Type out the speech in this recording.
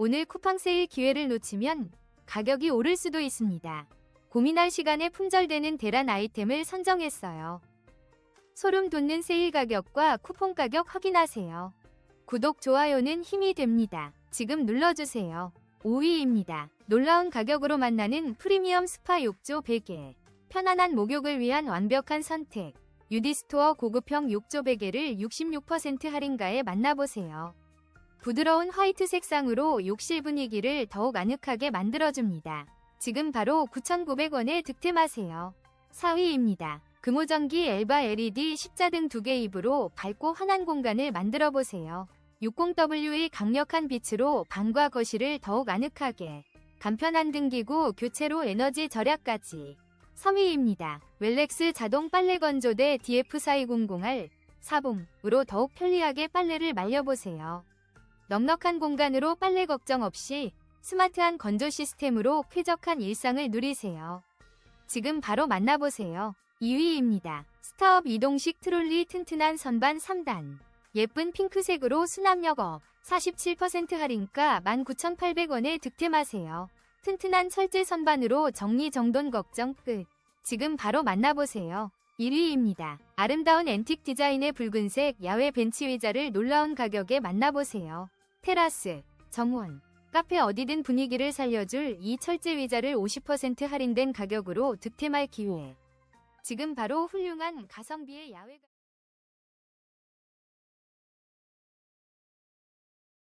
오늘 쿠팡 세일 기회를 놓치면 가격이 오를 수도 있습니다. 고민할 시간에 품절되는 대란 아이템을 선정했어요. 소름 돋는 세일 가격과 쿠폰 가격 확인하세요. 구독, 좋아요는 힘이 됩니다. 지금 눌러주세요. 5위입니다. 놀라운 가격으로 만나는 프리미엄 스파 욕조 베개. 편안한 목욕을 위한 완벽한 선택. 유디스토어 고급형 욕조 베개를 66% 할인가에 만나보세요. 부드러운 화이트 색상으로 욕실 분위기를 더욱 아늑하게 만들어줍니다. 지금 바로 9,900원에 득템하세요. 4위입니다. 금호전기 엘바 LED 십자등 두개 입으로 밝고 환한 공간을 만들어 보세요. 60W의 강력한 빛으로 방과 거실을 더욱 아늑하게 간편한 등기구 교체로 에너지 절약까지 3위입니다. 웰렉스 자동 빨래 건조대 DF4200R 사봉으로 더욱 편리하게 빨래를 말려보세요. 넉넉한 공간으로 빨래 걱정 없이 스마트한 건조 시스템으로 쾌적한 일상을 누리세요. 지금 바로 만나보세요. 2위입니다. 스타업 이동식 트롤리 튼튼한 선반 3단. 예쁜 핑크색으로 수납력 업 47% 할인가 19,800원에 득템하세요. 튼튼한 철제 선반으로 정리정돈 걱정 끝. 지금 바로 만나보세요. 1위입니다. 아름다운 앤틱 디자인의 붉은색 야외 벤치 의자를 놀라운 가격에 만나보세요. 테라스, 정원, 카페 어디든 분위기를 살려줄 이 철제 의자를 50% 할인된 가격으로 득템할 기회. 지금 바로 훌륭한 가성비의 야외